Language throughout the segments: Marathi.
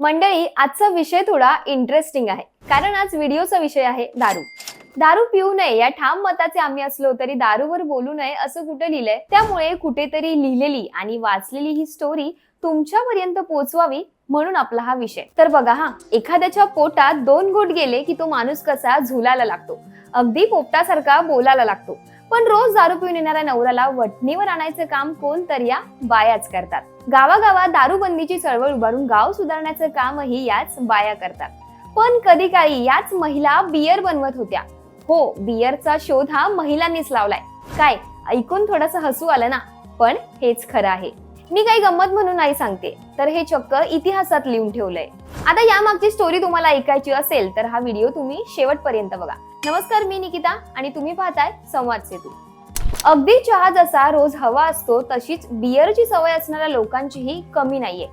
मंडळी आजचा विषय थोडा इंटरेस्टिंग आहे. कारण आज व्हिडिओचा विषय आहे दारू. दारू पिऊ नये या ठाम मताचे आम्ही असलो तरी दारूवर बोलू नये असं कुठे लिहिलंय? त्यामुळे कुठेतरी लिहिलेली आणि वाचलेली ही स्टोरी तुमच्यापर्यंत पोहोचवावी म्हणून आपला हा विषय. तर बघा हा एखाद्याच्या पोटात दोन घोट गेले की तो माणूस कसा झुलायला लागतो. अगदी पोपटासारखा बोलायला लागतो. पण रोज दारू पिऊन येणाऱ्या नवऱ्याला वटणीवर आणायचं काम कोण तर या बायाच करतात. गावागावात दारूबंदीची चळवळ उभारून गाव सुधारण्याचं कामही याच बाया करतात. पण कधी काळी याच महिला बियर बनवत होत्या. हो बियरचा शोध हा महिलांनीच लावलाय. काय ऐकून थोडस हसू आलं ना? पण हेच खरं आहे. मी काही गंमत म्हणून नाही सांगते तर हे चक्क इतिहासात लिहून ठेवलंय. आता यामागची स्टोरी तुम्हाला ऐकायची असेल तर हा व्हिडिओ तुम्ही शेवटपर्यंत बघा. नमस्कार मी निकिता आणि तुम्ही पाहताय संवाद सेतू. अगदी चहा जसा रोज हवा असतो तशीच बियरची सवय असणाऱ्या लोकांचीही कमी नाहीये.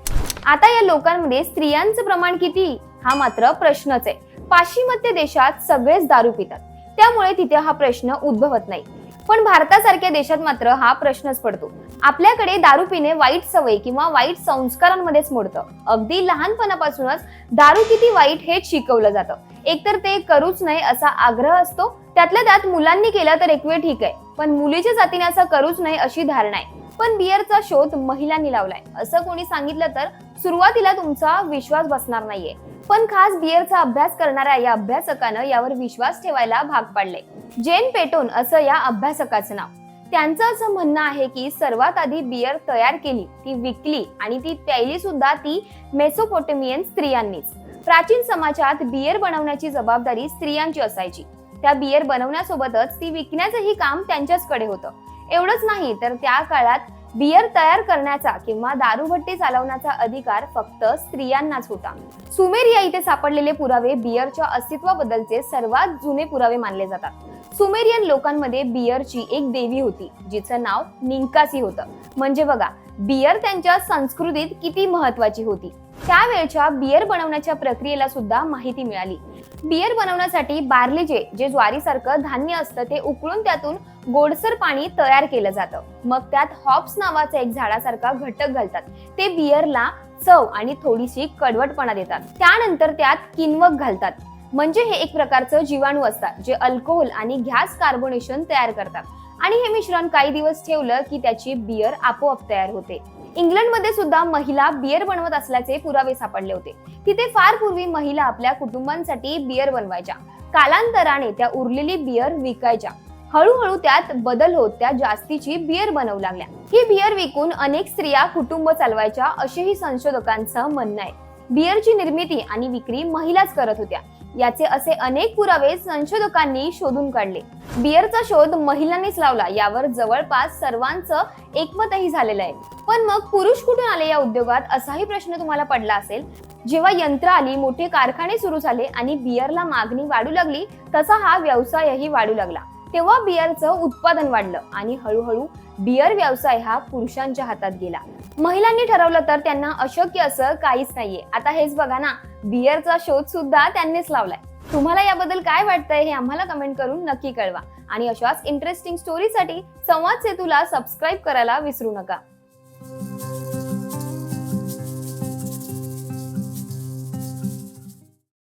आता या लोकांमध्ये स्त्रियांचं प्रमाण किती हा मात्र प्रश्नच आहे. पाश्चिमात्य देशात सगळेच दारू पितात. त्यामुळे तिथे हा प्रश्न उद्भवत नाही. पण भारतासारख्या देशात मात्र हा प्रश्नच पडतो. आपल्याकडे दारू पिणे वाईट सवय किंवा वाईट संस्कारांमध्येच मोडतं. अगदी लहानपणापासूनच दारू किती वाईट हेच शिकवलं जातं. एकतर ते करूच नाही असा आग्रह असतो. त्यातल्या त्यात मुलांनी केला तर एक वेळ ठीक आहे. पण मुलीच्या जातीने असं करूच नाही अशी धारणा आहे. पण बियरचा शोध महिलांनी लावलाय. असं कोणी सांगितलं तर सुरुवातीला तुमचा विश्वास बसणार नाहीये. पण खास बियरचा अभ्यास करणाऱ्या या अभ्यासकानं यावर विश्वास ठेवायला भाग पाडले जेन पेटोन असं या अभ्यासकाचं नाव. त्यांचं असं म्हणणं आहे की सर्वात आधी बियर तयार केली ती विकली आणि ती प्यायली सुद्धा ती मेसोपोटेमियन स्त्रियांनीच. प्राचीन समाजात बियर बनवण्याची जबाबदारी स्त्रियांची असायची. त्या बियर बनवण्यासोबतच ती विकण्याचंही काम त्यांच्याचकडे होतं. एवढंच नाही तर त्या काळात बियर तयार करण्याचा किंवा दारूभट्टी चालवण्याचा अधिकार फक्त स्त्रियांनाच होता. सुमेरिया इथे सापडलेले पुरावे बियरच्या अस्तित्वाबद्दलचे सर्वात जुने पुरावे मानले जातात. सुमेरियन लोकांमध्ये बियरची एक देवी होती जिचं नाव निंकासी होतं. म्हणजे बघा बियर त्यांच्या संस्कृतीत किती महत्वाची होती. त्यावेळच्या बियर बनवण्याच्या प्रक्रियेला सुद्धा माहिती मिळाली. बियर बनवण्यासाठी बार्लीचे जे ज्वारीसारखं धान्य असतं ते उकळून त्यातून गोडसर पाणी तयार केलं जातं. मग त्यात हॉप्स नावाचा एक झाडासारखा घटक घालतात. ते बियरला चव आणि थोडीशी कडवटपणा देतात. त्यानंतर त्यात किनवक घालतात. म्हणजे हे एक प्रकारचं जीवाणू असतात जे अल्कोहोल आणि गॅस कार्बोनेशन तयार करतात. आणि हे मिश्रण काही दिवस ठेवलं की त्याची बियर आपोआप तयार होते. इंग्लंडमध्ये सुद्धा महिला बियर बनवत असल्याचे पुरावे सापडले होते. तिथे फार पूर्वी महिला आपल्या कुटुंबांसाठी बियर बनवायच्या. कालांतराने त्या उरलेली बियर विकायच्या. हळूहळू त्यात बदल होत त्या जास्तीची बियर बनवू लागल्या. ही बियर विकून अनेक स्त्रिया कुटुंब चालवायच्या असेही संशोधकांचं म्हणणं आहे. बियरची निर्मिती आणि विक्री महिलाच करत होत्या. याचे असे अनेक पुरावे संशोधकांनी शोधून काढले. बियरचा शोध महिलांनीच लावला. यावर जवळपास सर्वांचं एकमतही झालेलं आहे. पण मग पुरुष कुठून आले या उद्योगात? असाही प्रश्न तुम्हाला पडला असेल. जेव्हा यंत्र आली मोठे कारखाने सुरू झाले आणि बियरला मागणी वाढू लागली तसा हा व्यवसायही वाढू लागला. तेव्हा बियरचं उत्पादन वाढलं आणि हळूहळू बियर व्यवसाय हा पुरुषांच्या हातात गेला. महिलांनी ठरवलं तर त्यांना अशक्य असं काहीच नाहीये. आता हेच बघा ना बियरचा शोध सुद्धा त्यांनीच लावलाय. तुम्हाला याबद्दल काय वाटतंय हे आम्हाला कमेंट करून नक्की कळवा. आणि अशाच इंटरेस्टिंग स्टोरीसाठी संवाद सेतूला सबस्क्राईब करायला विसरू नका.